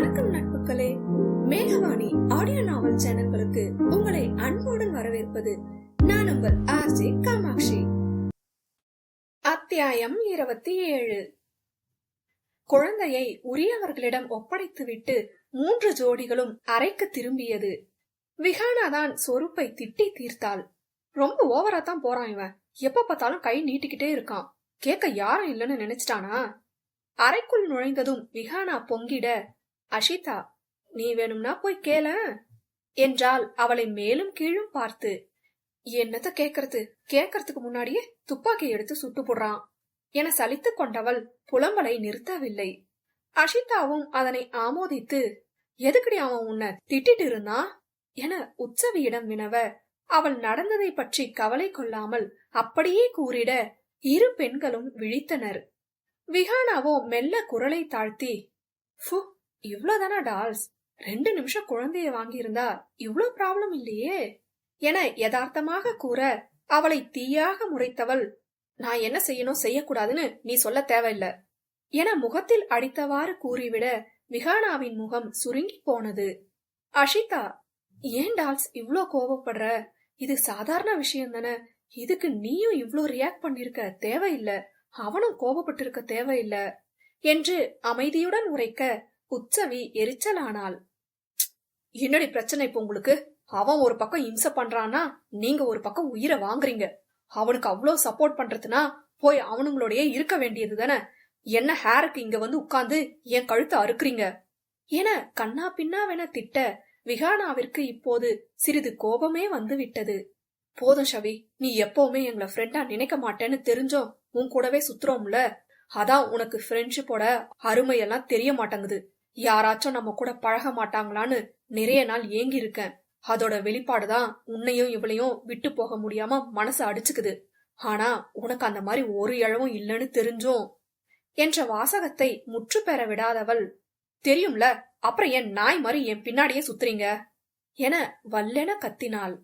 வணக்கம் நட்புகளே. மேகவாணி ஆடியோ நாவல் சேனல்களுக்கு உங்களை அன்புடன் வரவேற்பது நான் உங்கள் ஆர்ஜே காமாட்சி. அத்தியாயம் இருபத்தி ஏழு. குழந்தையை உரியவர்களிடம் ஒப்படைத்துவிட்டு மூன்று ஜோடிகளும் அறைக்கு திரும்பியது. விஹானா தான் சொருப்பை திட்டி தீர்த்தாள். ரொம்ப ஓவரா தான் போறான் இவன். எப்ப பார்த்தாலும் கை நீட்டிக்கிட்டே இருக்கான். கேட்க யாரும் இல்லைன்னு நினைச்சிட்டானா? அறைக்குள் நுழைந்ததும் விஹானா பொங்கிட அஷிதா நீ வேணும்னா போய் கேள என்றால் அவளை மேலும் கீழும் பார்த்து. என்னத்த கேக்கறது? கேக்கறதுக்கு முன்னாடியே துப்பாக்கி எடுத்து சுட்டு போடுறான் என சலித்துக் கொண்டவள் புலம்பலை நிறுத்தவில்லை. அஷிதாவும் அதனை ஆமோதித்து எதுக்கடி அவன் உன்னை திட்டிட்டு இருந்தா? என உற்சவியிடம் வினவ அவள் நடந்ததை பற்றி கவலை கொள்ளாமல் அப்படியே கூறிட இரு பெண்களும் விழித்தனர். விஹானாவோ மெல்ல குரலை தாழ்த்தி ஃபு இவ்வளவுதானா டால்ஸ்? ரெண்டு நிமிஷம் குழந்தைய வாங்கியிருந்தா இவ்ளோ ப்ராப்ளம் இல்லையே? என யதார்த்தமாக கூற அவளை தீயாக முறைத்தவள் நான் என்ன செய்யணும் செய்யக்கூடாதுன்னு நீ சொல்ல தேவையில்ல என முகத்தில் அடித்தவாறு கூறிவிட விஹானாவின் முகம் சுருங்கி போனது. அஷிதா ஏன் டால்ஸ் இவ்ளோ கோவப்படுற? இது சாதாரண விஷயம் தானே இதுக்கு நீயும் இவ்ளோ ரியாக்ட் பண்ணிருக்க தேவையில்ல. அவனும் கோபப்பட்டிருக்க தேவையில்ல என்று அமைதியுடன் உரைக்க குச்சவி எரிச்சலானாள். என்னடி பிரச்சனை இப்ப உங்களுக்கு? அவன் ஒரு பக்கம் இம்ச பண்றான்னா நீங்க ஒரு பக்கம் உயிரை வாங்குறீங்க. அவனுக்கு அவ்வளோ சப்போர்ட் பண்றதுனா போய் அவனுங்களோடயே இருக்க வேண்டியது தானே? என்ன ஹேருக்கு இங்க வந்து உட்கார்ந்து என் கழுத்தை அறுக்குறீங்க? என கண்ணா பின்னாவென திட்ட விகானாவிற்கு இப்போது சிறிது கோபமே வந்து விட்டது போதும் ஷவி நீ எப்பவுமே எங்களை ஃப்ரெண்டா நினைக்க மாட்டேன்னு தெரிஞ்சோம். உன் கூடவே சுத்துறோம்ல. அதான் உனக்கு ஃப்ரெண்ட்ஷிப்போட அருமையெல்லாம் தெரிய மாட்டேங்குது. யாராச்சும் நம்ம கூட பழக மாட்டாங்களான்னு நிறைய நாள் ஏங்கி இருக்கேன் அதோட வெளிப்பாடுதான் உன்னையும் இவளையும் விட்டு போக முடியாம மனசு அடிச்சுக்குது. ஆனா உனக்கு அந்த மாதிரி ஒரு இழவும் இல்லைன்னு தெரிஞ்சும். என்ற வாசகத்தை முற்று பெற விடாதவள் தெரியும்ல அப்புறம் என் நாய் மாதிரி என் பின்னாடியே சுத்துறீங்க என வல்லென கத்தினாள்.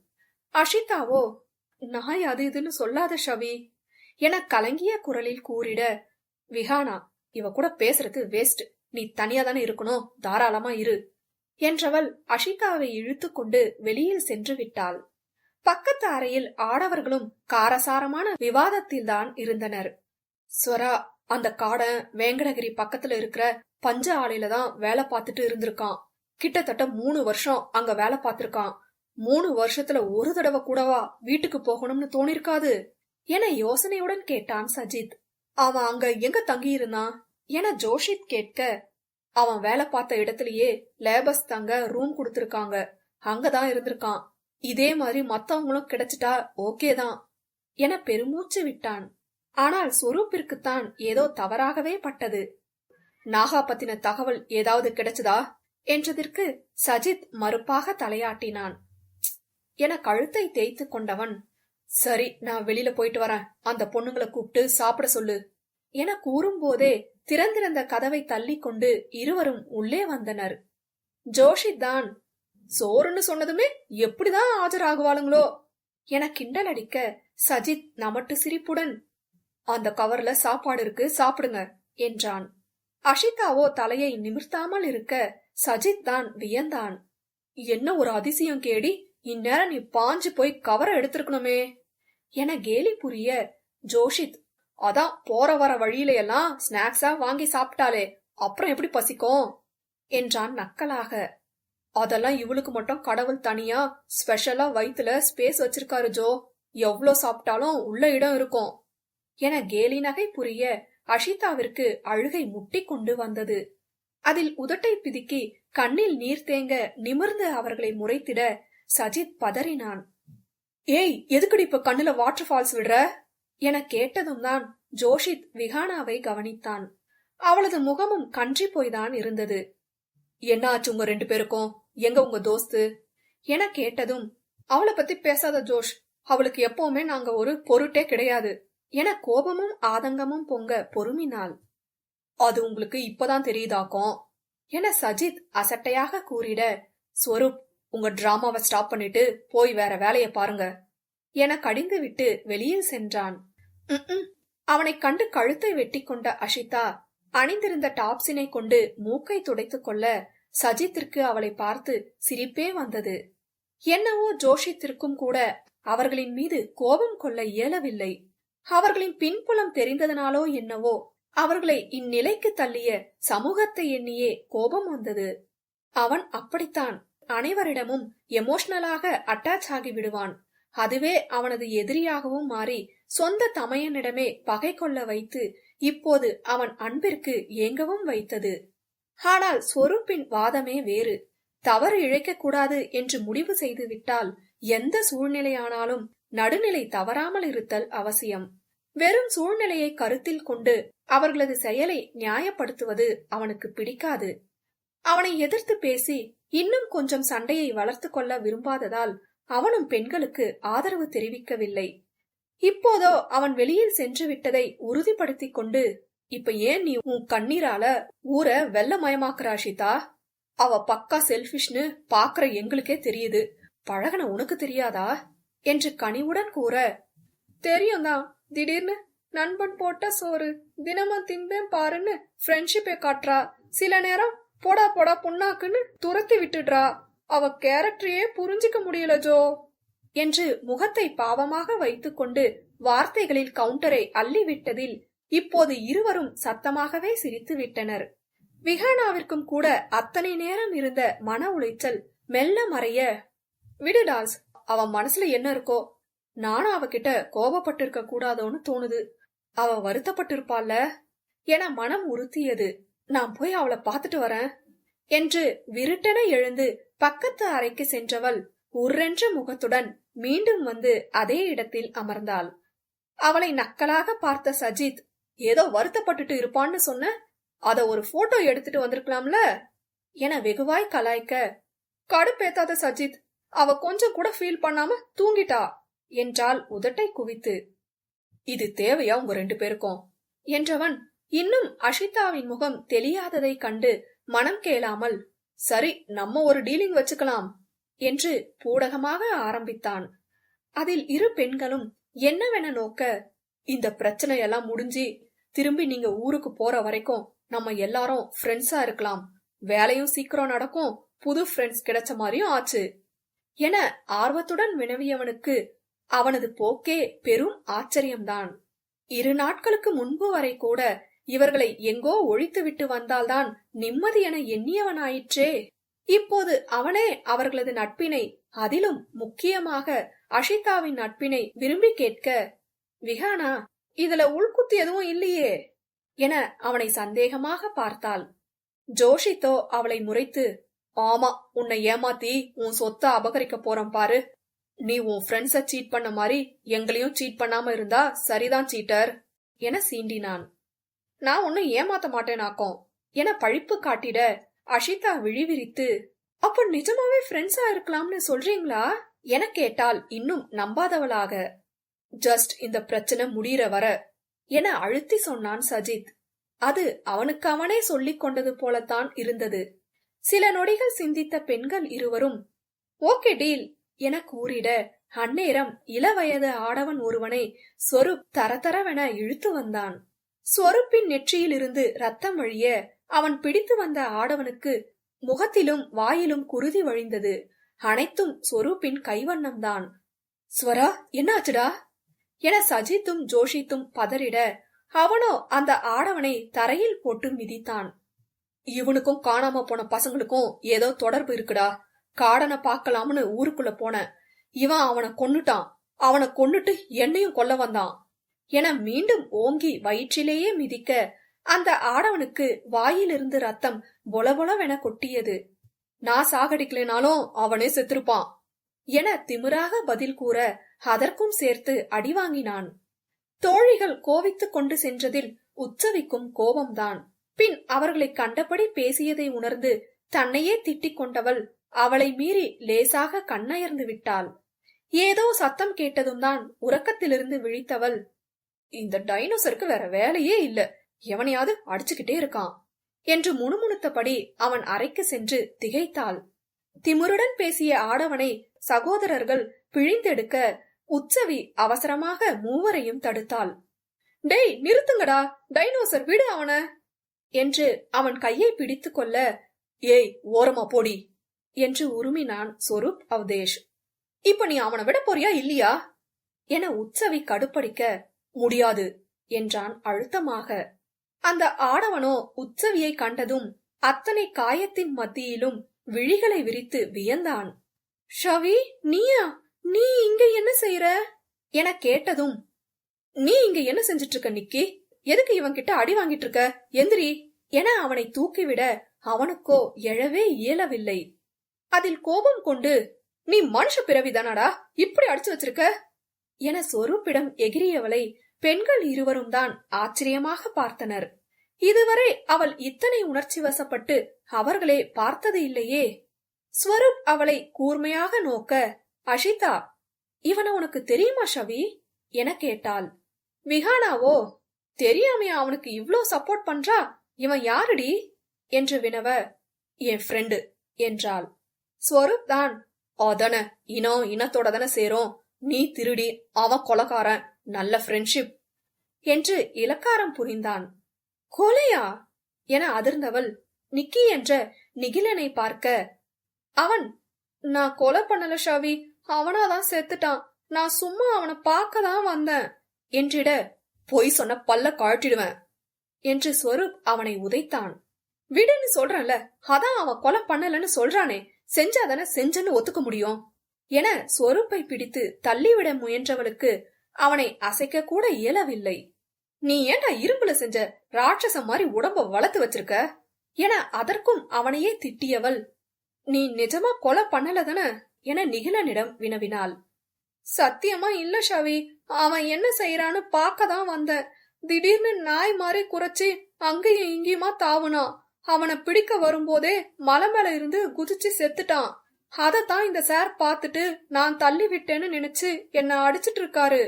அஷிதாவோ நாய் அது இதுன்னு சொல்லாத ஷவி என கலங்கிய குரலில் கூறிட விஹானா இவ கூட பேசுறது வேஸ்ட் நீ தனியா தானே இருக்கணும்? தாராளமா இரு. என்றவள் அஷிகாவை இழுத்துக்கொண்டு வெளியில் சென்று விட்டாள். பக்கத்து அறையில் ஆடவர்களும் காரசாரமான விவாதத்தில்தான் இருந்தனர். ஸ்வரா அந்த காடன் வேங்கடகிரி பக்கத்துல இருக்கிற பஞ்ச ஆலையில தான் வேலை பார்த்துட்டு இருந்திருக்கான். கிட்டத்தட்ட மூணு வருஷம் அங்க வேலை பார்த்திருக்கான். மூணு வருஷத்துல ஒரு தடவை கூடவா வீட்டுக்கு போகணும்னு தோணிருக்காது? என யோசனையுடன் கேட்டான் சஜித். அவன் அங்க எங்க தங்கி இருந்தான் என ஜோஷித் கேட்க அவன் வேலை பார்த்த இடத்துலயே லேபஸ் தங்க ரூம் கொடுத்திருக்காங்க. அங்கதான் இருந்திருக்கான். இதே மாதிரி மத்தவங்களும் கிடைச்சிட்டா ஓகே தான் என பெருமூச்சு விட்டான். ஆனால் சொரூப்பிற்குத்தான் ஏதோ தவறாகவே பட்டது. நாகா பத்தின தகவல் ஏதாவது கிடைச்சதா? என்றதற்கு சஜித் மறுப்பாக தலையாட்டினான். என கழுத்தை தேய்த்து கொண்டவன் சரி நான் வெளியில போயிட்டு வரேன். அந்த பொண்ணுங்களை கூப்பிட்டு சாப்பிட சொல்லு. என கூறும்போதே திறந்திருந்த கதவை தள்ளிக்கொண்டு இருவரும் உள்ளே வந்தனர். ஜோஷித் தான் சோறுன்னு சொன்னதுமே எப்படிதான் ஆஜராகுவாளுங்களோ? என கிண்டல் அடிக்க சஜித் நமட்டு சிரிப்புடன் அந்த கவர்ல சாப்பாடு இருக்கு சாப்பிடுங்க என்றான். அஷிதாவோ தலையை நிமிர்த்தாமல் இருக்க சஜித் தான் வியந்தான். என்ன ஒரு அதிசயம் கேடி இந்நேரம் நீ பாஞ்சு போய் கவரை எடுத்திருக்கணுமே? என கேலி புரிய ஜோஷித் அதான் போற வர வழியில எல்லாம் ஸ்நாக்ஸா வாங்கி சாப்பிட்டாலே அப்புறம் எப்படி பசிக்கும்? என்றான் நக்கலாக. அதெல்லாம் இவளுக்கு மட்டும் கடவுள் தனியா ஸ்பெஷலா வயித்துல ஸ்பேஸ் வச்சிருக்காரு ஜோ. எவ்ளோ சாப்பிட்டாலும் உள்ள இடம் இருக்கும். என கேலி நகை புரிய அஷிதாவிற்கு அழுகை முட்டி கொண்டு வந்தது. அதில் உதட்டை பிதுக்கி கண்ணில் நீர் தேங்க நிமிர்ந்து அவர்களை முறைத்திட சஜித் பதறினான். ஏய் எதுக்குடி இப்ப கண்ணுல வாட்டர் ஃபால்ஸ் விடுற? என கேட்டதும் தான் ஜோஷித் விஹானாவை கவனித்தான். அவளது முகமும் கன்றி போய்தான் இருந்தது. என்ன ஆச்சு உங்க ரெண்டு பேருக்கும்? எங்க உங்க தோஸ்து? என கேட்டதும் அவளை பத்தி பேசாத ஜோஷ் அவளுக்கு எப்பவுமே நாங்க ஒரு பொருட்டே கிடையாது என கோபமும் ஆதங்கமும் பொங்க பொறுமினாள். அது உங்களுக்கு இப்பதான் தெரியுதாக்கும்? என சஜித் அசட்டையாக கூறிட ஸ்வரூப் உங்க டிராமாவை ஸ்டாப் பண்ணிட்டு போய் வேற வேலையை பாருங்க. என கடிந்துவிட்டு வெளியில் சென்றான். "ம்ம்." அவனைக் கண்டு கழுத்தை வெட்டி கொண்ட அஷிதா அணிந்திருந்த டாப்ஸினை கொண்டு மூக்கை துடைத்துக் கொள்ள சஜித்திற்கு அவளை பார்த்து சிரிப்பே வந்தது. என்னவோ ஜோஷித்திற்கும் கூட அவர்களின் மீது கோபம் கொள்ள இயலவில்லை. அவர்களின் பின்புலம் தெரிந்ததனாலோ என்னவோ அவர்களை இந்நிலைக்கு தள்ளிய சமூகத்தை எண்ணியே கோபம் வந்தது. அவன் அப்படித்தான் அனைவரிடமும் எமோஷனலாக அட்டாச் ஆகி விடுவான் அதுவே அவனது எதிரியாகவும் மாறி சொந்த தமையனிடமே பகை கொள்ள வைத்து இப்போது அவன் அன்பிற்கு ஏங்கவும் வைத்தது. ஆனால் சொரூப்பின் வாதமே வேறு. தவறு இழைக்கக்கூடாது என்று முடிவு செய்துவிட்டால் எந்த சூழ்நிலையானாலும் நடுநிலை தவறாமல் இருத்தல் அவசியம். வெறும் சூழ்நிலையை கருத்தில் கொண்டு அவர்களது செயலை நியாயப்படுத்துவது அவனுக்கு பிடிக்காது. அவனை எதிர்த்து பேசி இன்னும் கொஞ்சம் சண்டையை வளர்த்து கொள்ள விரும்பாததால் அவனும் பெண்களுக்கு ஆதரவு தெரிவிக்கவில்லை. இப்போதோ அவன் வெளியில் சென்று விட்டதை உறுதிப்படுத்திக் கொண்டு இப்ப ஏன் நீ உன் கண்ணீரால ஊரை வெள்ளமயமாக்குறா ஷிதா அவ பக்கா செல்பிஷ்னு பாக்குற எங்களுக்கே தெரியுது. பழகன உனக்கு தெரியாதா? என்று கனிவுடன் கூற தெரியும் தான் திடீர்னு நண்பன் போட்ட சோறு தினமும் திம்பேன் பாருன்னு ஃப்ரெண்ட்ஷிப்பை காட்டுறா. சில நேரம் போடா போடா புண்ணாக்குன்னு துரத்தி விட்டுடுறா. அவ கேரக்டரையே புரிஞ்சுக்க முடியல ஜோ. என்று முகத்தை பாவமாக வைத்துக்கொண்டு வார்த்தைகளில் கவுண்டரை அள்ளிவிட்டதில் இப்போது இருவரும் சத்தமாகவே சிரித்து விட்டனர் விஹானாவிற்கும் கூட அத்தனை நேரம் இருந்த மன உளைச்சல் மெல்ல மறைய விடு டால்ஸ் அவன் மனசுல என்ன இருக்கோ? நானும் அவகிட்ட கோபப்பட்டிருக்க கூடாதோன்னு தோணுது. அவ வருத்தப்பட்டிருப்பாள்ல? என மனம் உறுத்தியது. நான் போய் அவளை பார்த்துட்டு வரேன் என்று விருட்டென எழுந்து பக்கத்து அறைக்கு சென்றவள் உர்ரென்ற முகத்துடன் மீண்டும் வந்து அதே இடத்தில் அமர்ந்தாள். அவளை நக்கலாக பார்த்த சஜித் ஏதோ வருத்தப்பட்டுட்டு இருப்பான்னு சொன்ன அத ஒரு போட்டோ எடுத்துட்டு வந்திருக்கலாம்ல? என வெகுவாய் கலாய்க்க கடுப்பேத்தாத சஜித் அவ கொஞ்சம் கூட ஃபீல் பண்ணாம தூங்கிட்டா என்றால் உதட்டை குவித்து. இது தேவையா உங்க ரெண்டு பேருக்கும்? என்றவன் இன்னும் அஷிதாவின் முகம் தெரியாததை கண்டு மனம் கேளாமல் சரி நம்ம ஒரு டீலிங் வச்சுக்கலாம் என்று பூடகமாக ஆரம்பித்தான். அதில் இரு பெண்களும் என்னவென நோக்க இந்த பிரச்சனையெல்லாம் முடிஞ்சு திரும்பி நீங்க ஊருக்கு போற வரைக்கும் நம்ம எல்லாரும் ஃப்ரெண்ட்ஸா இருக்கலாம். வேலையும் சீக்கிரம் நடக்கும் புது ஃப்ரெண்ட்ஸ் கிடைச்ச மாதிரியும் ஆச்சு என ஆர்வத்துடன் வினவியவனுக்கு அவனது போக்கே பெரும் ஆச்சரியம்தான். இரு நாட்களுக்கு முன்பு வரை கூட இவர்களை எங்கோ ஒழித்துவிட்டு வந்தால்தான் நிம்மதி என எண்ணியவனாயிற்றே. இப்போது அவனே அவர்களது நட்பினை அதிலும் முக்கியமாக அஷிதாவின் நட்பினை விரும்பி கேட்க விஹானா இதுல உள்குத்து எதுவும் இல்லையே என அவனை சந்தேகமாக பார்த்தாள். ஜோஷித்தோ அவளை முறைத்து ஆமா உன்னை ஏமாத்தி உன் சொத்தை அபகரிக்க போறோம் பாரு. நீ உன் ஃப்ரெண்ட்ஸ சீட் பண்ண மாதிரி எங்களையும் சீட் பண்ணாம இருந்தா சரிதான் சீட்டர் என சீண்டினான். நான் ஒன்னும் ஏமாத்த மாட்டேனாக்கும் என பழிப்பு காட்டிட அஷிதா விழிவிரித்து அப்ப நிஜமாவே ஃப்ரெண்ட்ஸா இருக்கலாம்னு சொல்றீங்களா? என கேட்டால் இன்னும் நம்பாதவளாக. ஜஸ்ட் இந்த பிரச்சனை முடியற வர என அழுத்தி சொன்னான் சஜித். அது அவனுக்கு அவனே சொல்லிக் கொண்டது போலத்தான் இருந்தது. சில நொடிகள் சிந்தித்த பெண்கள் இருவரும் ஓகே டீல் என கூறிட அந்நேரம் இளவயது ஆடவன் ஒருவனை சொருப் தரதரவென இழுத்து வந்தான். சொருப்பின் நெற்றியிலிருந்து ரத்தம் வழிய அவன் பிடித்து வந்த ஆடவனுக்கு முகத்திலும் வாயிலும் குருதி வழிந்தது. அனைத்தும் சொரூப்பின் கைவண்ணம்தான். ஸ்வரா என்னாச்சுடா? என சஜித்தும் ஜோஷித்தும் பதறிட அவனோ அந்த ஆடவனை தரையில் போட்டு மிதித்தான். இவனுக்கும் காணாம போன பசங்களுக்கும் ஏதோ தொடர்பு இருக்குடா. காடனை பார்க்கலாம்னு ஊருக்குள்ள போன. இவன் அவனை கொன்னுட்டான். அவனை கொன்னுட்டு என்னையும் கொல்ல வந்தான். என மீண்டும் ஓங்கி வயிற்றிலேயே மிதிக்க அந்த ஆடவனுக்கு வாயிலிருந்து ரத்தம் பொலபொலவென கொட்டியது. நான் சாகடிக்கலைனாலும் அவனே செத்திருப்பான் என திமிராக பதில் கூற அதற்கும் சேர்த்து அடி வாங்கினான். தோழிகள் கோவித்துக் கொண்டு சென்றதில் உச்சவிக்கும் கோபம்தான். பின் அவர்களை கண்டபடி பேசியதை உணர்ந்து தன்னையே திட்டிக் கொண்டவள் அவளை மீறி லேசாக கண்ணயர்ந்து விட்டாள். ஏதோ சத்தம் கேட்டதும் தான் உறக்கத்திலிருந்து விழித்தவள் இந்த டைனோசருக்கு வேற வேலையே இல்ல. எவனையாவது அடிச்சுக்கிட்டே இருக்கான். என்று முணுமுணுத்தபடி அவன் அறைக்கு சென்று திகைத்தாள். திமுருடன் பேசிய ஆடவனை சகோதரர்கள் பிழிந்தெடுக்க உச்சவி அவசரமாக மூவரையும் தடுத்தாள். டேய் நிறுத்துங்கடா. டைனோசர் விடு அவன. என்று அவன் கையை பிடித்து கொள்ள ஏய் ஓரமா போடி. என்று உருமினான் சொரூப் அவதேஷ். இப்ப நீ அவனை விட போறியா இல்லையா? என உச்சவி கடுப்படிக்க முடியாது என்றான் அழுத்தமாக. அந்த ஆடவனோ உற்சவியை கண்டதும் அத்தனை காயத்தின் மத்தியிலும் விழிகளை விரித்து வியந்தான். ஷவி நீயா? நீ இங்க என்ன செய்யற என கேட்டதும் நீ இங்க என்ன செஞ்சிட்டு இருக்க நிக்கி? எதுக்கு இவன் கிட்ட அடி வாங்கிட்டு இருக்க எந்திரி என அவனை தூக்கிவிட அவனுக்கோ எழவே இயலவில்லை. அதில் கோபம் கொண்டு நீ மனுஷ பிறவிதானாடா? இப்படி அடிச்சு வச்சிருக்க? என சொரூப்பிடம் எகிரியவளை பெண்கள் இருவரும் தான் ஆச்சரியமாக பார்த்தனர். இதுவரை அவள் இத்தனை உணர்ச்சி வசப்பட்டு அவர்களே பார்த்தது இல்லையே. ஸ்வரூப் அவளை கூர்மையாக நோக்க அஷிதா இவன உனக்கு தெரியுமா ஷவி என கேட்டாள். விஹானாவோ? தெரியாமையா அவனுக்கு இவ்ளோ சப்போர்ட் பண்றா? இவன் யாருடி? என்று வினவ என் ஃப்ரெண்டு என்றாள். ஸ்வரூப் தான். அதன இனம் இனத்தோட தானே சேரும். நீ திருடி அவன் கொலகாரன். நல்ல ஃப்ரெண்ட்ஷிப் என்று இலக்காரம் புரிந்தான். கொலையா என அதிர்ந்தவள் நிக்கி என்ற நிகிலனை பார்க்க அவன் நான் கொலை பண்ணல ஷாவி அவனாதான் செத்துட்டான் நான் சும்மா அவனை பார்க்க தான் வந்தேன் என்றிட பொய் சொன்ன பல்ல கழட்டிடுவேன் என்று ஸ்வரூப் அவனை உதைத்தான். விடுன்னு சொல்றேன்ல அதான் அவன் கொலை பண்ணலன்னு சொல்றானே செஞ்சாதானே செஞ்சன்னு ஒத்துக்க முடியும் என ஸ்வரூப்பை பிடித்து தள்ளிவிட முயன்றவளுக்கு அவனை அசைக்க கூட இயலவில்லை. நீ ஏன்டா இரும்புல செஞ்ச ராட்சசம் மாதிரி உடம்ப வளர்த்து வச்சிருக்க என அதற்கும் அவனையே திட்டியவள். நீ நிஜமா கொலை பண்ணல தானே என நிகிலனிடம் வினவினாள். சத்தியமா இல்ல ஷாவி. அவன் என்ன செய்யறான்னு பார்க்க தான் வந்தேன் திடீர்னு நாய் மாதிரி குறைச்சி அங்கேயும் இங்கேயுமா தாவுனான் அவனை பிடிக்க வரும்போதே மலை மேல இருந்து குதிச்சு செத்துட்டான். அதத்தான் இந்த சார் பார்த்துட்டு நான் தள்ளி விட்டேன்னு நினைச்சு என்ன அடிச்சிட்டு இருக்காரு.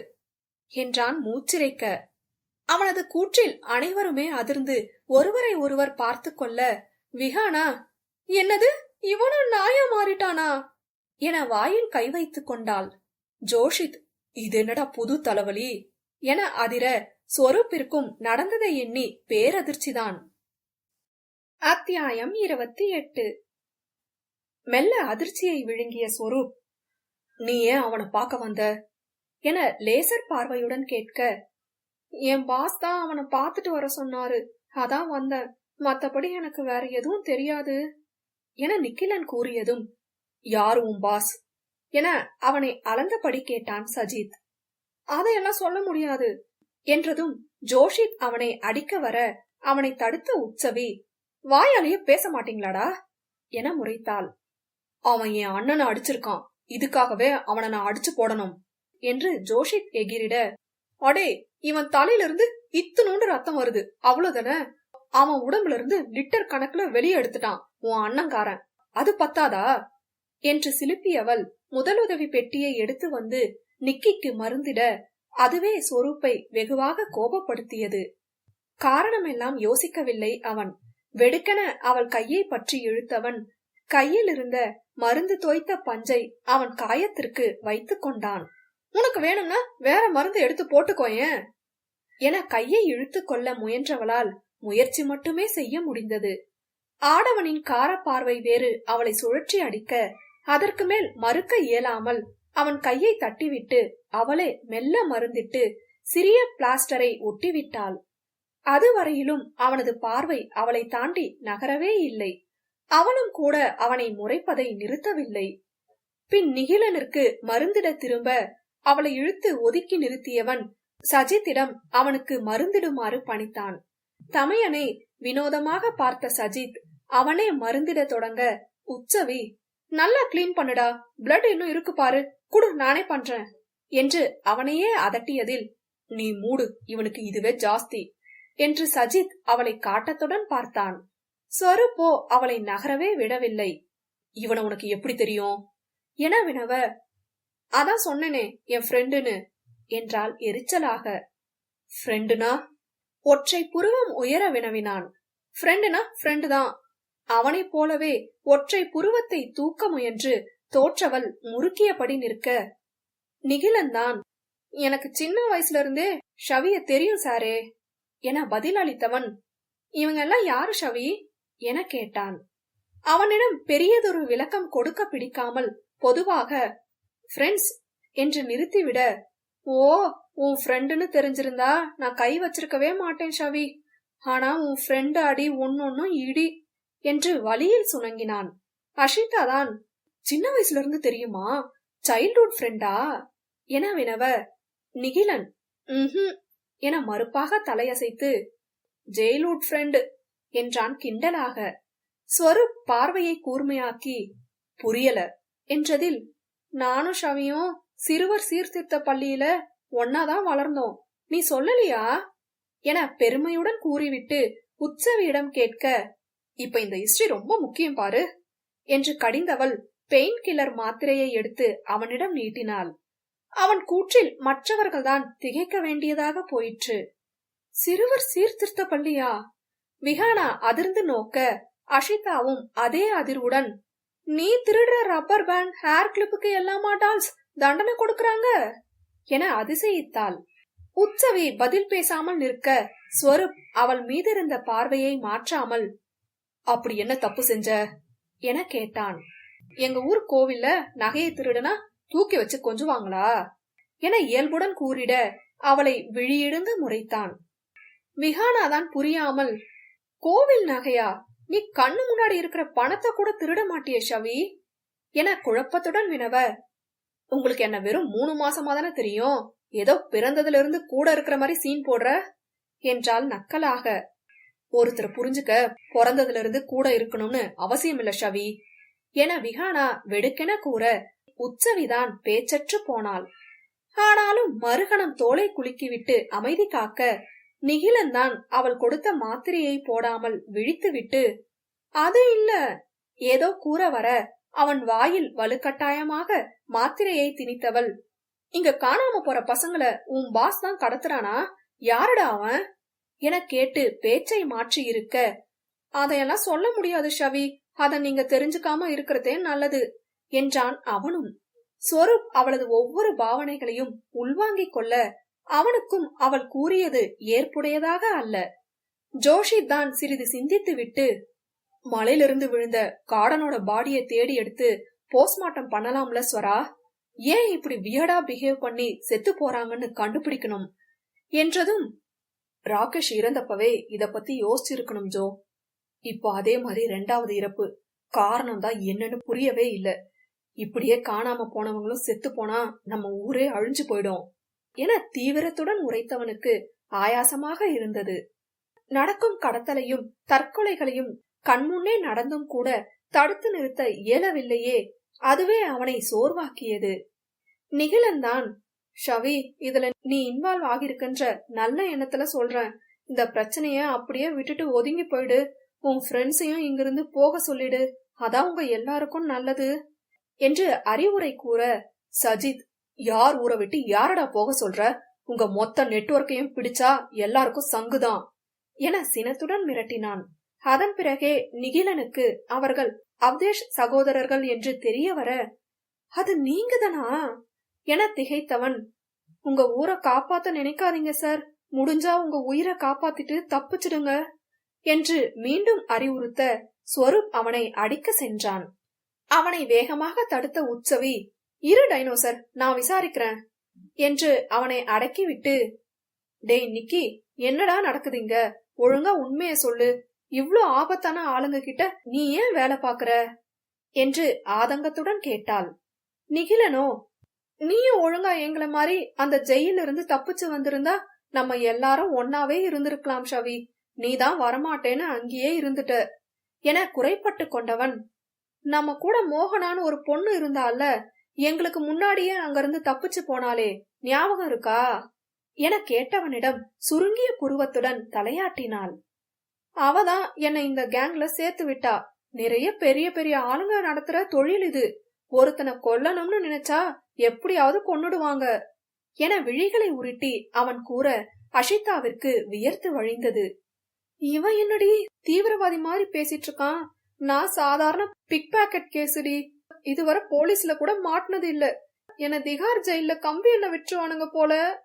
என்றான் மூச்சிரைக்க. அவனது கூற்றில் அனைவருமே அதிர்ந்து ஒருவரை ஒருவர் பார்த்து கொள்ள விஹானா என்னது? இவனும் நாயா மாறிட்டானா? என வாயில் கை வைத்துக் கொண்டாள். ஜோஷித் இது என்னடா புது தலைவலி? என அதிர சொரூப்பிற்கும் நடந்ததை எண்ணி பேரதிர்ச்சிதான். அத்தியாயம் இருபத்தி எட்டு. மெல்ல அதிர்ச்சியை விழுங்கிய ஸ்வரூப் நீ ஏன் அவனை பார்க்க வந்த? என லேசர் பார்வையுடன் கேட்க என் பாஸ் தான் அவனை பார்த்துட்டு வர சொன்னாரு. அதான் வந்தேன். மத்தபடி எனக்கு வேற எதுவும் தெரியாது என நிக்கிலன் கூறியதும் யார் உன் பாஸ் என அவனை அளந்தபடி கேட்டான் சஜித். அதையெல்லாம் சொல்ல முடியாது என்றதும் ஜோஷித் அவனை அடிக்க வர அவனை தடுத்த உற்சவி வாயாலேயே பேச மாட்டீங்களாடா? என முறைத்தாள். அவன் என் அண்ணனை அடிச்சிருக்கான். இதுக்காகவே அவனை நான் அடிச்சு போடணும். என்று ஜோஷித் எகிரிட அடே இவன் தலையிலிருந்து இத்தனோண்டு ரத்தம் வருது. அவ்வளவுதானே? அவன் உடம்புல இருந்து லிட்டர் கணக்குல வெளியே எடுத்துட்டான் உன் அண்ணங்காரன். அது பத்தாதா? என்று சிலுப்பியவள் முதலுதவி பெட்டியை எடுத்து வந்து நிக்கிக்கு மருந்திட அதுவே சொரூப்பை வெகுவாக கோபப்படுத்தியது. காரணமெல்லாம் யோசிக்கவில்லை அவன். வெடுக்கென அவள் கையை பற்றி இழுத்தவன் கையில் இருந்த மருந்து தோய்த்த பஞ்சை அவன் காயத்திற்கு வைத்துக் கொண்டான். உனக்கு வேணும்னா வேற மருந்து எடுத்து போட்டுக்கோயேன் என கையை இழுத்து கொள்ள முயன்றவளால் முயற்சி மட்டுமே செய்ய முடிந்தது. ஆடவனின் கார பார்வை வேறு அவளை சுழற்றி அடிக்க அதற்கு மேல் மறுக்க இயலாமல் அவன் கையை தட்டிவிட்டு அவளே மெல்ல மருந்திட்டு சிறிய பிளாஸ்டரை ஒட்டிவிட்டாள். அதுவரையிலும் அவனது பார்வை அவளை தாண்டி நகரவே இல்லை. அவனும் கூட அவனை முறைப்பதை நிறுத்தவில்லை. பின் நிகிலனிற்கு மருந்திட திரும்ப அவளை இழுத்து ஒதுக்கி நிறுத்தியவன் சஜித்திடம் அவனுக்கு மருந்திடுமாறு பணித்தான். தமையனை வினோதமாக பார்த்த சஜித் அவனே மருந்திட தொடங்க உச்சவி நல்லா கிளீன் பண்ணுடா பிளட் இன்னும் இருக்கு பாரு குடு நானே பண்றேன் என்று அவனையே அதட்டியதில் நீ மூடு இவனுக்கு இதுவே ஜாஸ்தி என்று சஜித் அவளை காட்டத்துடன் பார்த்தான். சொருப்போ அவளை நகரவே விடவில்லை. இவனை உனக்கு எப்படி தெரியும்? என வினவ அதான் சொன்னனே என் ஃப்ரெண்டுன்னு என்றாள் எரிச்சலாக. ஃப்ரெண்டுனா ஒற்றை புருவம் உயர வினவினான். ஃப்ரெண்டுனா ஃப்ரெண்டு தான் அவனைப் போலவே ஒற்றை புருவத்தை தூக்க முயன்று தோற்றவள் முறுக்கியபடி நிற்க. நிகிலன்தான் எனக்கு சின்ன வயசுல இருந்தே ஷவிய தெரியும் சாரே என பதிலளித்தவன். இவங்க எல்லாம் யாரு ஷவி? என கேட்டான். அவனிடம் பெரியதொரு விளக்கம் கொடுக்க பிடிக்காமல் பொதுவாக ஃப்ரெண்ட்ஸ் என்று நிறுத்திவிட ஓ உன் ஃப்ரெண்டுன்னு தெரிஞ்சிருந்தா நான் கை வச்சிருக்கவே மாட்டேன் ஷவி. ஆனா உன் ஃப்ரெண்டு அடி ஒன்னொன்னும் இடி என்று வழியில் சுணங்கினான். அஷிதா தான் சின்ன வயசுல இருந்து தெரியுமா? சைல்ட்ஹுட் ஃப்ரெண்டா என வினவ நிகிலன். ம் என மறுப்பாக தலையசைத்து ஜெயிலூட் ஃப்ரெண்டு என்றான் கிண்டலாக. ஸ்வரூப் பார்வையை கூர்மையாக்கி புரியல என்றதில் நானும் ஷவியும் சிறுவர் சீர்திருத்த பள்ளியில ஒன்னாதான் வளர்ந்தோம். நீ சொல்லலையா? என பெருமையுடன் கூறிவிட்டு உற்சவியிடம் கேட்க இப்ப இந்த ஹிஸ்டரி ரொம்ப முக்கியம் பாரு என்று கடிந்தவள் பெயின் கில்லர் மாத்திரையை எடுத்து அவனிடம் நீட்டினாள். அவன் கூற்றில் மற்றவர்கள்தான் திகைக்க வேண்டியதாக போயிற்று. சிறுவர் சீர்திருத்த பள்ளியா? விஹானா அதிர்ந்து நோக்க அஷிதாவும் அதே அதிர்வுடன் நீ திருடுற ரப்பர் பேண்ட் ஹேர் கிளிப்புக்கு எல்லாமா டால்ஸ் தண்டனை கொடுக்கறாங்க? என அதிசயித்தாள். உற்சவி பதில் பேசாமல் நிற்க ஸ்வரூப் அவள் மீது இருந்த பார்வையை மாற்றாமல் அப்படி என்ன தப்பு செஞ்ச? என கேட்டான். எங்க ஊர் கோவில்ல நகையை திருடுனா தூக்கி வச்சு கொஞ்சுவாங்களா? என இயல்புடன் கூறிட அவளை விழியிடுந்து முறைத்தான். விஹானாதான் புரியாமல் கோவில் நகையா? நீ கண்ணு முன்னாடி இருக்கிற பணத்தை கூட திருட மாட்டிய ஷவி. என குழப்பத்துடன் வினவ. உங்களுக்கு என்ன வெறும் மூணு மாசமா தானே தெரியும்? ஏதோ பிறந்ததுல இருந்து கூட இருக்கிற மாதிரி சீன் போடுற? என்றால் நக்கலாக. ஒருத்தர் புரிஞ்சுக்க பிறந்ததுல இருந்து கூட இருக்கணும்னு அவசியம் இல்ல ஷவி. என விஹானா வெடுக்கென கூற உச்சவிதான் பேச்சற்று போனாள். ஆனாலும் மறுகணம் தோலை குலுக்கிவிட்டு அமைதி காக்க நிகிலந்தான் அவள் கொடுத்த மாத்திரையை போடாமல் விழித்துவிட்டு அது இல்ல. ஏதோ கூற வர. அவன் வாயில் வலுக்கட்டாயமாக மாத்திரையை திணித்தவள் இங்க காணாம போற பசங்கள உன் பாஸ் தான் கடத்துறானா? யாருடா அவன்? என கேட்டு பேச்சை மாற்றி இருக்க அதையெல்லாம் சொல்ல முடியாது ஷவி அத நீங்க தெரிஞ்சுக்காம இருக்கிறதே நல்லது என்றான் அவனும். ஸ்வரூப் அவளது ஒவ்வொரு பாவனைகளையும் உள்வாங்கிக் கொள்ள அவனுக்கும் அவள் கூறியது ஏற்புடையதாக அல்ல. ஜோஷி தான் சிறிது சிந்தித்து விட்டு மலையிலிருந்து விழுந்த காடனோட பாடியை தேடி எடுத்து போஸ்ட்மார்ட்டம் பண்ணலாம்ல ஸ்வரா? ஏன் இப்படி வியர்டா பிஹேவ் பண்ணி செத்து போறாங்கன்னு கண்டுபிடிக்கணும்? என்றதும் ராகேஷ் இறந்தப்பவே இத பத்தி யோசிச்சிருக்கணும் ஜோ. இப்போ அதே மாதிரி ரெண்டாவது இறப்பு காரணம் தான் என்னன்னு புரியவே இல்ல. இப்படியே காணாம போனவங்களும் செத்து போனா நம்ம ஊரே அழிஞ்சு போயிடும். என தீவிரத்துடன் உரைத்தவனுக்கு ஆயாசமாக இருந்தது. நடக்கும் கடத்தலையும் தற்கொலைகளையும் கண்முன்னே நடந்தும் கூட தடுத்து நிறுத்த இயலவில்லையே அதுவே அவனை சோர்வாக்கியது. நிகிலன்தான் ஷவி இதுல நீ இன்வால்வ் ஆகிருக்கின்ற நல்ல எண்ணத்துல சொல்றேன். இந்த பிரச்சனைய அப்படியே விட்டுட்டு ஒதுங்கி போயிடு. உன் ஃப்ரெண்ட்ஸையும் இங்கிருந்து போக சொல்லிடு. அதான் உங்க எல்லாருக்கும் நல்லது என்று அறிவுரை கூற சஜித் யார் ஊரை விட்டு யாரடா போக சொல்ற? உங்க மொத்த நெட்வொர்க்கையும் பிடிச்சா எல்லாருக்கும் சங்குதான் என சினத்துடன் மிரட்டினான். அதன் பிறகே நிகிலனுக்கு அவர்கள் அவதேஷ் சகோதரர்கள் என்று தெரிய வர அது நீங்கதானா? என திகைத்தவன் உங்க ஊரை காப்பாத்த நினைக்காதீங்க சார். முடிஞ்சா உங்க உயிரை காப்பாத்திட்டு தப்பிச்சிடுங்க என்று மீண்டும் அறிவுறுத்த ஸ்வரூப் அவனை அடிக்க சென்றான். அவனை வேகமாக தடுத்த உற்சவி இரு டைனோசர் நான் விசாரிக்கிறேன் என்று அவனை அடக்கிவிட்டு டேய் நிக்கி என்னடா நடக்குதுங்க ஒழுங்கா உண்மைய சொல்லு. இவ்ளோ ஆபத்தான ஆளுங்க கிட்ட நீ ஏன் வேலை பாக்குற என்று ஆதங்கத்துடன் கேட்டாள். நிகிலனோ நீயும் ஒழுங்கா எங்கள மாதிரி அந்த ஜெயில இருந்து தப்பிச்சு வந்திருந்தா நம்ம எல்லாரும் ஒன்னாவே இருந்திருக்கலாம் ஷவி. நீதான் வரமாட்டேன்னு அங்கேயே இருந்துட்ட. என குறைப்பட்டு கொண்டவன். நம்ம கூட மோகனான்னு ஒரு பொண்ணு இருந்தால எங்களுக்கு முன்னாடியே அங்கிருந்து தப்பிச்சு போனாலே ஞாபகம் இருக்கா? என கேட்டவனிடம் சுருங்கிய புருவத்துடன் தலையாட்டினாள். அவதான் என்னை இந்த கேங்ல சேர்த்து விட்டா. நிறைய பெரிய பெரிய ஆளுங்க நடத்துற தொழில் இது. ஒருத்தனை கொல்லணும்னு நினைச்சா எப்படியாவது கொன்னுடுவாங்க. என விழிகளை உருட்டி அவன் கூற அஷிதாவிற்கு வியர்த்து வழிந்தது. இவன் என்னடி தீவிரவாதி மாதிரி பேசிட்டு இருக்கான்? நான் சாதாரண பிக் பாக்கெட் கேசுடி. இதுவரை போலீஸ்ல கூட மாட்டினது இல்ல என திகார் ஜெயில கம்பி என்ன விட்டுருவானுங்க போல.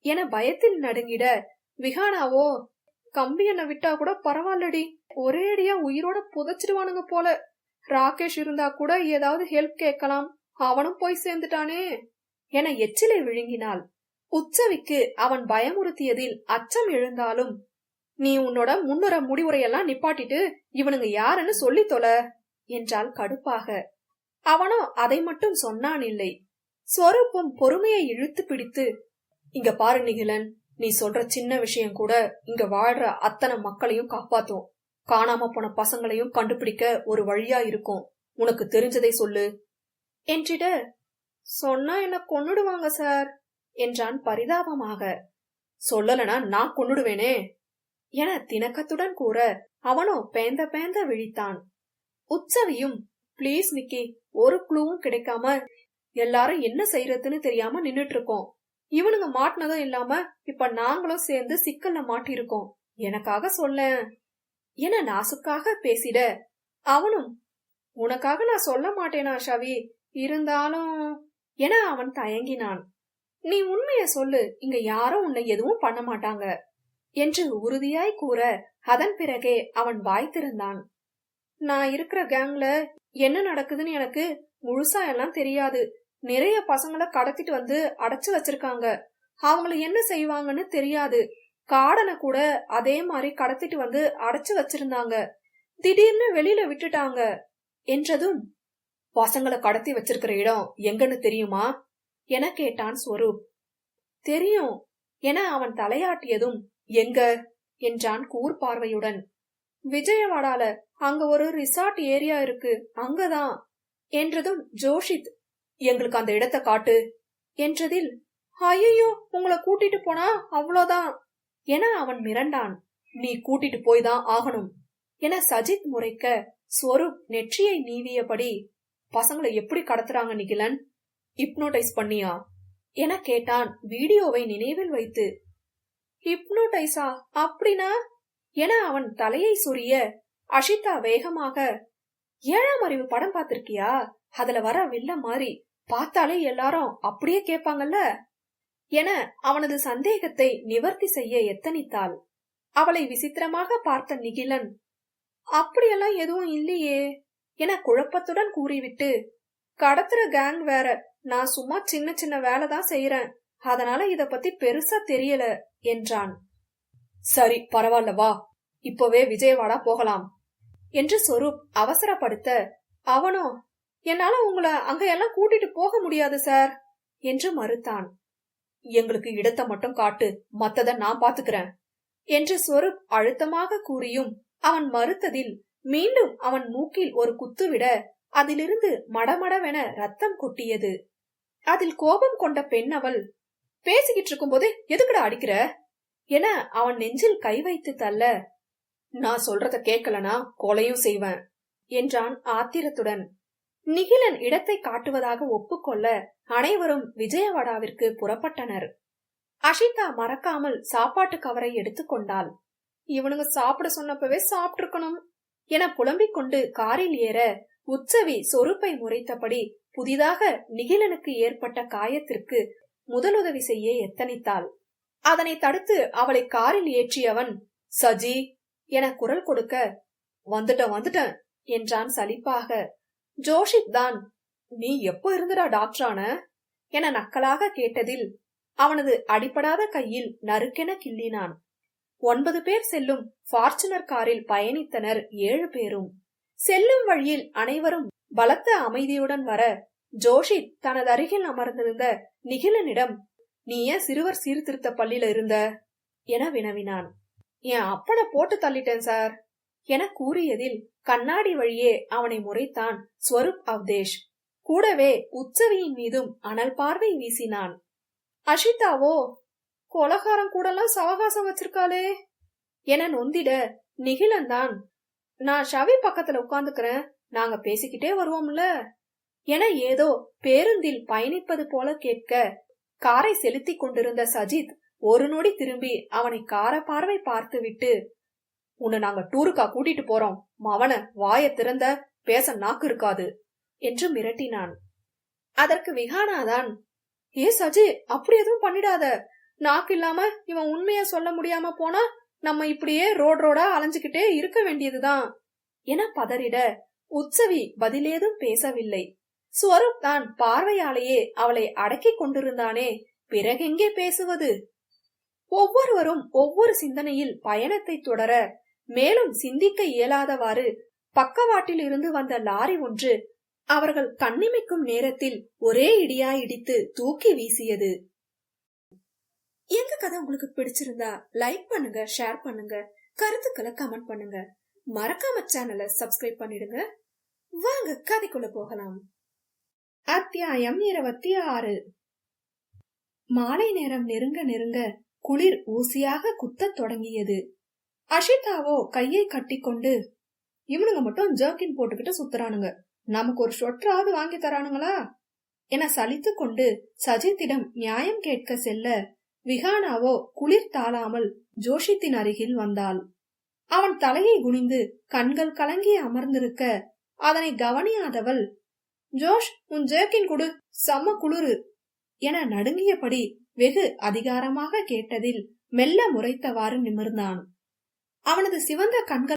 என பயத்தில் நடுங்கிட. விஹானாவோ கம்பி என்ன விட்டா கூட பரவாயில்லடி. ஒரேடியா உயிரோட புதைச்சிடுவானுங்க போல. ராகேஷ் இருந்தா கூட ஏதாவது ஹெல்ப் கேட்கலாம். அவனும் போய் சேர்ந்துட்டானே. என எச்சிலை விழுங்கினாள். உச்சவிக்கு அவன் பயமுறுத்தியதில் அச்சம் எழுந்தாலும் நீ உன்னோட முன்னுர முடிவுரையெல்லாம் நிப்பாட்டிட்டு இவனுங்க யாருன்னு சொல்லி தொல என்றாள் கடுப்பாக. அவனோ அதை மட்டும் சொன்னான் இல்லை ஸ்வரூபம் பொறுமையை இழுத்து பிடித்து இங்க பாரு நிகிலன் நீ சொல்ற சின்ன விஷயம் கூட இங்க வாழ்ற அத்தனை மக்களையும் காப்பாத்தும். காணாம போன பசங்களையும் கண்டுபிடிக்க ஒரு வழியா இருக்கும். உனக்கு தெரிஞ்சதை சொல்லு. என்றிட சொன்னா என்ன கொன்னுடுவாங்க சார்? என்றான் பரிதாபமாக. சொல்லலனா நான் கொன்னுடுவேனே? என திணக்கத்துடன் கூற அவனோ பேந்த பேந்த விழித்தான். உற்சவியும் ப்ளீஸ் நிக்கி ஒரு க்ளூவும் கிடைக்காம எல்லாரும் என்ன செய்யறதுன்னு தெரியாம நின்னுட்டு இருக்கோம் இவனுங்க மாட்டினதும் இல்லாம இப்ப நாங்களும் சேர்ந்து சிக்கல்ல மாட்டிருக்கோம் எனக்காக சொல்ல என நாசுக்காக பேசிட? அவனும் உனக்காக நான் சொல்ல மாட்டேனா ஷவி? இருந்தாலும் என அவன் தயங்கினான். நீ உண்மைய சொல்லு இங்க யாரும் உன்னை எதுவும் பண்ண மாட்டாங்க என்று உறுதியாய் கூற அதன் பிறகே அவன் வாய்த்திருந்தான். நான் இருக்கிற கேங்ல என்ன நடக்குதுன்னு எனக்கு முழுசா எல்லாம் தெரியாது. நிறைய பசங்களை கடத்திட்டு வந்து அடைச்சு வச்சிருக்காங்க. அவங்கள என்ன செய்வாங்கன்னு தெரியாது. காடனை கூட அதே மாதிரி கடத்திட்டு வந்து அடைச்சு வச்சிருந்தாங்க. திடீர்னு வெளியில விட்டுட்டாங்க என்றதும் பசங்களை கடத்தி வச்சிருக்கிற இடம் எங்கன்னு தெரியுமா? என கேட்டான் ஸ்வரூப். தெரியும். என அவன் தலையாட்டியதும் எங்க? என்றான் கூர் பார்வையுடன் விஜயவாடால அங்க ஒரு ரிசார்ட் ஏரியா இருக்கு. அங்கதான். என்றதும் ஜோஷித் எங்களுக்கு அந்த இடத்தை காட்டு என்றதில் ஐயோ உங்களை கூட்டிட்டு போனா அவ்வளோதான் என அவன் மிரண்டான். நீ கூட்டிட்டு போய் தான் ஆகணும் என சஜித் முறைக்க ஸ்வரூப் நெற்றியை நீவியபடி பசங்களை எப்படி கடத்துறாங்க நிகிலன்? ஹிப்னோடைஸ் பண்ணியா? என கேட்டான் வீடியோவை நினைவில் வைத்து. ஹிப்னோடைஸா அப்படின்னா என அவன் தலையை சொரிய அஷிதா வேகமாக ஏழாம் அறிவு படம் பார்த்திருக்கியா? அதுல வர வில்ல மாதிரி பார்த்தாலே எல்லாரும் அப்படியே கேட்பாங்கல்ல? என அவனது சந்தேகத்தை நிவர்த்தி செய்ய எத்தனித்தாள். அவளை விசித்திரமாக பார்த்த நிகிலன் அப்படியெல்லாம் எதுவும் இல்லையே என குழப்பத்துடன் கூறிவிட்டு கடத்துற கேங் வேற. நான் சும்மா சின்ன சின்ன வேலை தான் செய்யறேன் அதனால இத பத்தி பெருசா தெரியல என்றான். சரி பரவாயில்ல வா. இப்பவே விஜயவாடா போகலாம். என்று சொரூப் அவசரப்படுத்த அவனோ என்னால உங்களை அங்க கூட்டிட்டு போக முடியாது சார் என்று மறுத்தான். எங்களுக்கு இடத்தை மட்டும் காட்டு மத்தத நான் பாத்துக்கிறேன் என்று சொரூப் அழுத்தமாக கூறியும் அவன் மறுத்ததில் மீண்டும் அவன் மூக்கில் ஒரு குத்துவிட அதிலிருந்து மடமடவென ரத்தம் கொட்டியது. அதில் கோபம் கொண்ட பெண் அவள் பேசிக்கிட்டு இருக்கும் போதே எதுக்குடா அடிக்கிற? என அவன் நெஞ்சில் கை வைத்து தள்ள நான் சொல்றத கேட்கலனா கொலையும் செய்வேன் என்றான் ஆத்திரத்துடன். நிகிலன் இடத்தை காட்டுவதாக ஒப்புக்கொள்ள அனைவரும் விஜயவாடாவிற்கு புறப்பட்டனர். அஷிதா மறக்காமல் சாப்பாட்டு கவரை எடுத்துக்கொண்டாள் இவனுங்க சாப்பிட சொன்னப்பவே சாப்பிட்டிருக்கணும் என புலம்பிக் கொண்டு காரில் ஏற உச்சவி சொருப்பை முறைத்தபடி புதிதாக நிகிலனுக்கு ஏற்பட்ட காயத்திற்கு முதலுதவி செய்ய எத்தனித்தாள். அதனை தடுத்து அவளை காரில் ஏற்றியவன் சஜி என குரல் கொடுக்க வந்துட்டேன் வந்துட்டேன் என்றான் சலிப்பாக. ஜோஷித் தான் நீ எப்போ இருந்துடா டாக்டரான? என நக்கலாக கேட்டதில் அவனது அடிப்படாத கையில் நறுக்கென கிள்ளினான். ஒன்பது பேர் செல்லும் ஃபார்ச்சுனர் காரில் பயணித்தனர் ஏழு பேரும். செல்லும் வழியில் அனைவரும் பலத்த அமைதியுடன் வர ஜோஷித் தனது அருகில் அமர்ந்திருந்த நிகிலனிடம் நீ ஏன் சிறுவர் சீர்திருத்த பள்ளியில இருந்த? என வினவினான். என் அப்பனை போட்டு தள்ளிட்டேன் சார். என கூறியதில் கண்ணாடி வழியே அவனை முறைத்தான் ஸ்வரூப் அவதேஷ். கூடவே உச்சவியின் மீதும் அனல் பார்வை வீசினான். அஷிதாவோ கொலகாரம் கூடலாம் சவகாசம் வச்சிருக்காளே என நொந்திட நிகிலந்தான் நான் ஷவி பக்கத்துல உட்கார்ந்துக்கிறேன் நாங்க பேசிக்கிட்டே வருவோம்ல என ஏதோ பேருந்தில் பயணிப்பது போல கேட்க காரை செலுத்திக் கொண்டிருந்த சஜித் ஒரு நொடி திரும்பி அவனை கார பார்வை பார்த்துவிட்டு உன்னை நாங்க டூருக்கா கூட்டிட்டு போறோம். மவன வாய திறந்த பேச நாக்கு இருக்காது என்று மிரட்டினான். அதற்கு விஹானாதான் ஏ சஜி அப்படி எதுவும் பண்ணிடாத. நாக்கு இல்லாம இவன் உண்மைய சொல்ல முடியாம போனா நம்ம இப்படியே ரோட் ரோடா அலைஞ்சுகிட்டே இருக்க வேண்டியதுதான். என பதறிட உற்சவி பதிலேதும் பேசவில்லை. ஸ்வரூப் தான் பார்வையாலேயே அவளை அடக்கிக் கொண்டிருந்தானே. பிறகெங்கே பேசுவது? ஒவ்வொருவரும் ஒவ்வொரு சிந்தனையில் பயணத்தை தொடர மேலும் சிந்திக்க இயலாதவாறு பக்கவாட்டில் இருந்து வந்த லாரி ஒன்று அவர்கள் கண்ணிமைக்கும் நேரத்தில் ஒரே இடியாய் இடித்து தூக்கி வீசியது. எங்க கதை உங்களுக்கு பிடிச்சிருந்தா லைக் பண்ணுங்க ஷேர் பண்ணுங்க கருத்துக்களை கமெண்ட் பண்ணுங்க. மறக்காம சேனலை சப்ஸ்கிரைப் பண்ணிடுங்க. வாங்க கதைக்குள்ள போகலாம். அத்தியாயம் இருபத்தி ஆறு. மாலை நேரம் நெருங்க நெருங்க குளிர் ஊசியாக குத்தத் தொடங்கியது. அஷிதாவோ கையை கட்டிக்கொண்டு இவனுங்க மட்டும் ஜர்க்கின் போட்டுக்கிட்டு சுத்துறானுங்க. நமக்கு ஒரு சொற்றாவது வாங்கி தரானுங்களா? என சலித்து கொண்டு சஜித்திடம் நியாயம் கேட்க செல்ல விஹானாவோ குளிர் தாழாமல் ஜோஷித்தின் அருகில் வந்தாள். அவன் தலையை குனிந்து கண்கள் கலங்கி அமர்ந்திருக்க அதனை கவனியாதவள் ஜோஷ் உன் ஜேக்கின் குடு செம்ம குளிரு என நடுங்கியபடி வெகு அதிகாரமாக கேட்டதில் மெல்ல முறைத்தவாறு நிமிர்ந்தான். அவனது சிவந்த கண்கள்